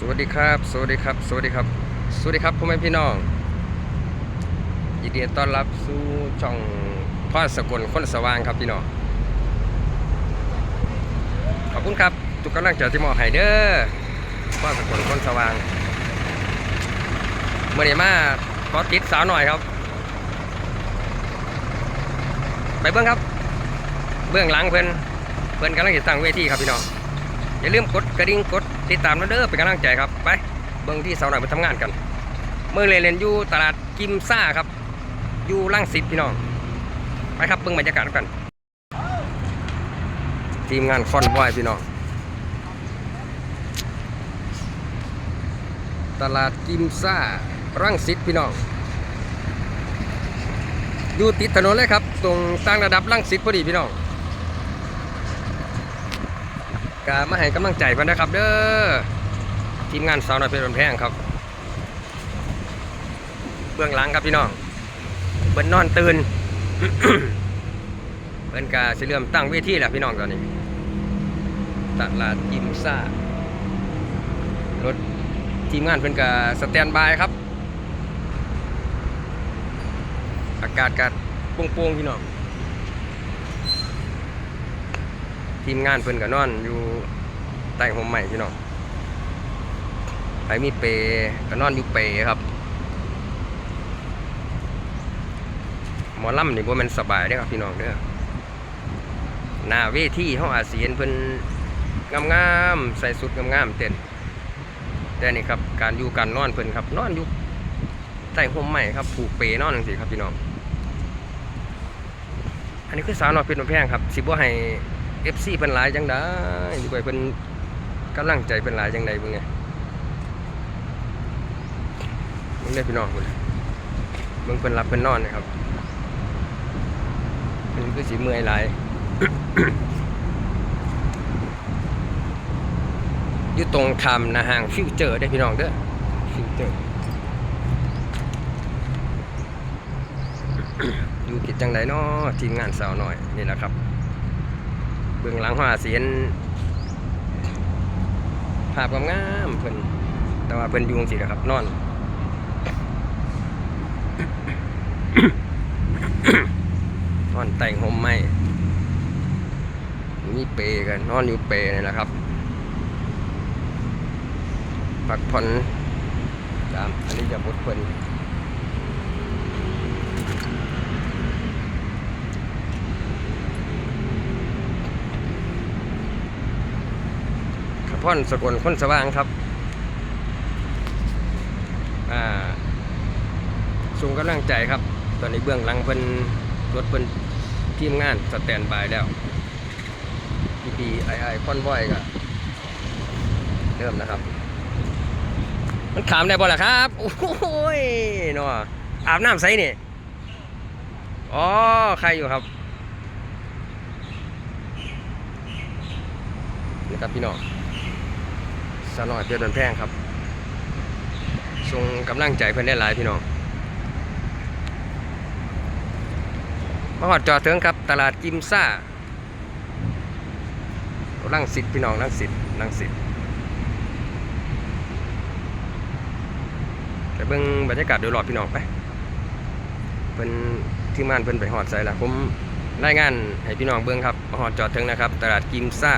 สวัสดีครับ สวัสดีครับ สวัสดีครับ สวัสดีครับพ่อแม่พี่น้อง ยินดีต้อนรับสู่ช่องพ่อสกลคนสว่างครับพี่น้อง ขอบคุณครับ ทุกกำลังใจที่มอบให้เด้อพ่อสกลคนสว่าง เมื่อนี้มาขอติดสาวหน่อยครับ ไปเบื้องครับ เบื้องหลังเพิ่นเพิ่นกำลังจะตั้งเวทีครับพี่น้อง อย่าลืมกดกระดิ่งกดติดตามนะเด้อเป็นกำลังใจครับไปเบิ่งที่สาวหน่อยไปทำงานกัน เมื่อเรียนอยู่ตลาดกิมซ่าครับอยู่ลังสิตพี่น้อง ไปครับเบิ่งบรรยากาศกัน ทีมงานคอนวอยพี่น้อง ตลาดกิมซ่ารังสิตพี่น้อง อยู่ติดถนนเลยครับ ตรงต่างระดับรังสิตพอดีพี่น้อง กามาให้กำลังใจเพื่นนะครับ เด้อทีมงานสาวน้อยเพชรบนแพงครับ เบื้องหลังครับพี่น้องเบิ้นนอนตื่นเบิ้นกาสิเริ่มตั้งเวทีแล้วพี่น้องตอนนี้ตลาดยิมซ่ารถทีมงานเพิ่นกาสแตนบายครับ อากาศกัดโป่งๆพี่น้อง ทีมงานเพิ่นก็นอนอยู่ใต้ห่มใหม่พี่น้องไปมีเปรก็นอนอยู่เปครับ หมอลำนี่บ่แม่นสบายเด้อครับพี่น้องเด้อหน้าเวทีเฮาอาจสิเห็นเพิ่นงามๆใส่สุดงามๆเต้นแต่นี่ครับการอยู่การนอนเพิ่นครับ นอนอยู่ใต้ห่มใหม่ครับผูกเปนอนจังซี่ครับพี่น้องอันนี้คือสาวน้อยเพชรบ้านแพงครับสิบ่ให้ เอฟซีเป็นหลายจังได้อยู่ไปเป็นกำลังใจเป็นหลายจังใดบุ้งไงมึงได้พี่น้องคุณมึงเป็นรับเป็นนอนนะครับเป็นคือสีเมื่อยหลายอยู่ตรงทำนะห่างฟิวเจอร์ได้พี่น้องเด้อฟิวเจอร์อยู่กิจจังไดเนาะทีมงานสาวหน่อยนี่แหละครับ บื้องหลังหาเสียนภาพงามๆเพิ่นแต่ว่าเพิ่นยุงสินะครับ นอนนอนแต่งห่มไหมมีเปกันนอนอยู่เปรนี่แหละครับพักผ่อนตามอันนี้จะบดเพิ่น พ่อนสกลคนสว่างครับสูงกำลังใจครับ ตอนนี้เบื้องหลังเพิ่นรถเพิ่นทีมงานสแตนบายแล้วพีพีไอไอคอนบอยก็เริ่มนะครับ มันขามได้บ่ล่ะครับ โอ้ยเนาะอาบน้ำใสนี่อ๋อ ใครอยู่ครับนี่ครับพี่น้อง สาวน้อยเพชรบันแพงครับส่งกำลังใจเพื่อนได้หลายพี่น้องมาหอดจอดเถึงครับ ตลาดกิมซ่าลังสิตพี่น้องลังสิตลังสิตไปเบิ่งบรรยากาศโดยรอบพี่น้องไปเพิ่นที่มานเพิ่นไปหอดใส่ละผมรายงานให้พี่น้องเบิ่งครับมาหอดจอดเถึงนะครับ ตลาดกิมซ่า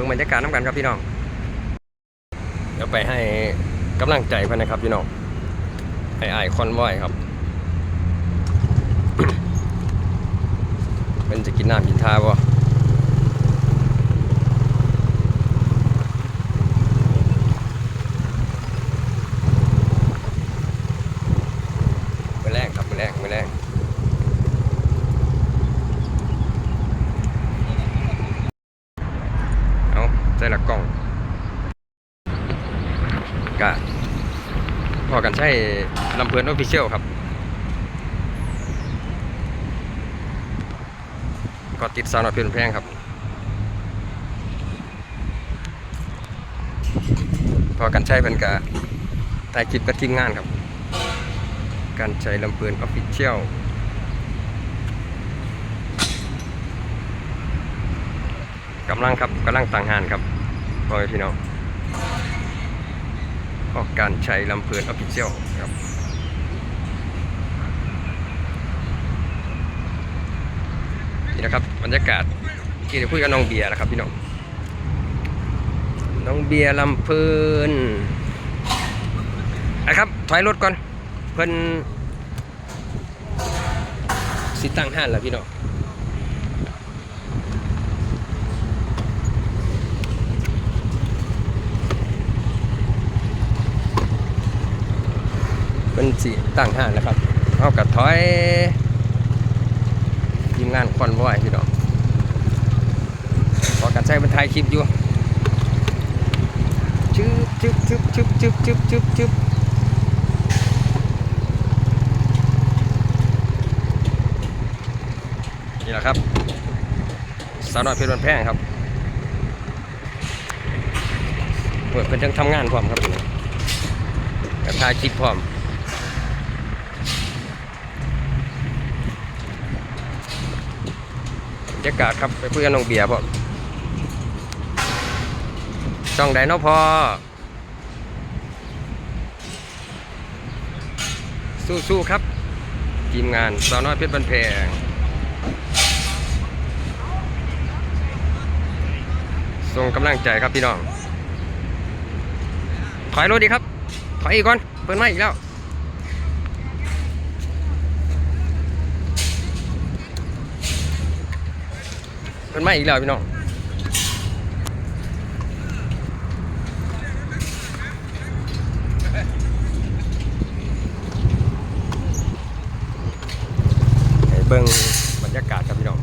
บิ่งบรรยากาศน้ำกันครับพี่น้อง เดี๋ยวไปให้กำลังใจเพื่อนนะครับพี่น้องไอ้ไอ้คอนวอยครับเป็นจะกินน้ำกินท่าบ่ไปแรกครับไปแรกไปแรก เอา ใส่ละกล่องกะพอกันใช้ลำเพลินออฟฟิเชียลครับก็ติดสาวน้อยเพลินแพงครับ พอกันใช้เป็นกะถ่ายคลิปกับทีมงานครับ การใช้ลำเพลินออฟฟิเชียลกำลังครับกำลังต่างหานครับ พ่อแม่พี่น้องออกการใช้ลำเพลินออฟฟิเชียลครับนี่นะครับบรรยากาศที่ได้คุยกับน้องเบียร์นะครับพี่น้องน้องเบียร์ลำเพลินนะครับถอยรถก่อนเพิ่นสิตั้งห้านแล้วพี่น้อง เป็นสีตั้งห้านแล้วครับเอากับถอยทีมงานคอนวอยพี่น้องพอกันใช้บรรทายคลิปอยู่ชึบชึบชึบชึบชึบชึบชึบชึบนี่แหละครับสาวน้อยเพชรวันแพงครับเปิดเป็นทั้งทำงานพร้อมครับกับถ่ายคลิปพร้อม รรยากาศครับไปคุยกับน้องเบียร์พ่อช่องไดโนพอสู้ๆครับ ทีมงานสาวน้อยเพชรบันแพงส่งกำลังใจครับพี่น้อง ถอยรถดีครับ ถอยอีกก่อน เปิดไม้อีกแล้ว เปิดไม้อีกแล้วพี่น้องเบิ่งบรรยากาศครับพี่น้อง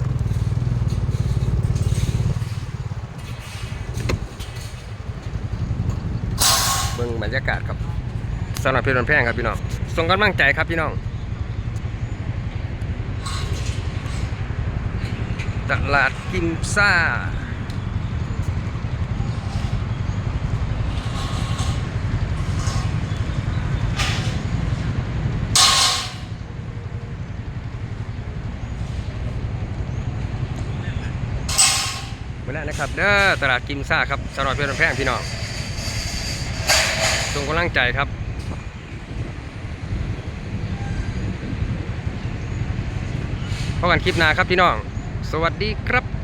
เบิ่งบรรยากาศครับสำหรับเพลินแพงครับพี่น้องส่งกำลังใจครับพี่น้องตลาด กิมซ่า มาแล้วนะครับเด้อตลาดกิมซ่าครับสำหรับเพื่อนแพงพี่น้องส่งกำลังใจครับพบกันคลิปหน้าครับพี่น้อง สวัสดีครับ